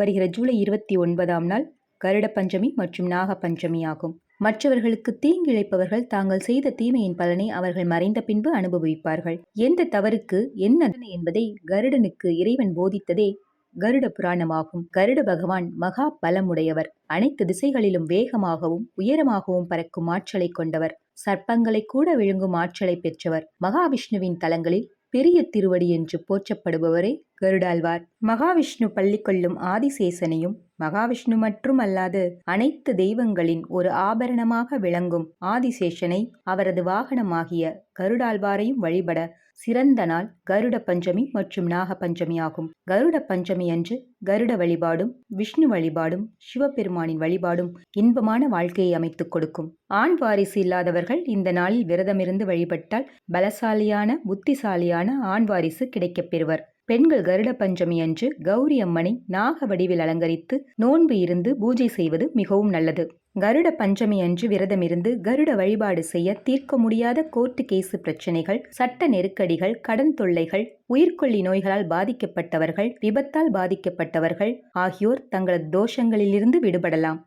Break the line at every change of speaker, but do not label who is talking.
வருகிற ஜூலை இருபத்தி ஒன்பதாம் நாள் கருட பஞ்சமி மற்றும் நாக பஞ்சமி ஆகும். மற்றவர்களுக்கு தீங்கிழைப்பவர்கள் தாங்கள் செய்த தீமையின் பலனை அவர்கள் மறைந்த பின்பு அனுபவிப்பார்கள். எந்த தவறுக்கு என்ன என்பதை கருடனுக்கு இறைவன் போதித்ததே கருட புராணமாகும். கருட பகவான் மகா பலமுடையவர். அனைத்து திசைகளிலும் வேகமாகவும் உயரமாகவும் பறக்கும் ஆற்றலை கொண்டவர். சர்ப்பங்களை கூட விழுங்கும் ஆற்றலை பெற்றவர். மகாவிஷ்ணுவின் தலங்களில் பெரிய திருவடி என்று போற்றப்படுபவரே கருடாழ்வார். மகாவிஷ்ணு பள்ளி கொள்ளும் ஆதிசேசனையும் மகாவிஷ்ணு மற்றும் அல்லாது அனைத்து தெய்வங்களின் ஒரு ஆபரணமாக விளங்கும் ஆதிசேஷனை அவரது வாகனமாகிய கருடாழ்வாரையும் வழிபட சிறந்த நாள் கருட பஞ்சமி மற்றும் நாக பஞ்சமி ஆகும். கருட பஞ்சமி அன்று கருட வழிபாடும் விஷ்ணு வழிபாடும் சிவபெருமானின் வழிபாடும் இன்பமான வாழ்க்கையை அமைத்துக் கொடுக்கும். ஆண் வாரிசு இல்லாதவர்கள் இந்த நாளில் விரதமிருந்து வழிபட்டால் பலசாலியான புத்திசாலியான ஆண் வாரிசு கிடைக்கப் பெறுவர். பெண்கள் கருட பஞ்சமி அன்று கௌரி அம்மனை நாக வடிவில் அலங்கரித்து நோன்பு இருந்து பூஜை செய்வது மிகவும் நல்லது. கருட பஞ்சமி அன்று விரதமிருந்து கருட வழிபாடு செய்ய தீர்க்க முடியாத கோர்ட்டு கேசு பிரச்சினைகள் சட்ட நெருக்கடிகள் கடன் தொல்லைகள் உயிர்கொல்லி நோய்களால் பாதிக்கப்பட்டவர்கள் விபத்தால் பாதிக்கப்பட்டவர்கள் ஆகியோர் தங்களது தோஷங்களிலிருந்து விடுபடலாம்.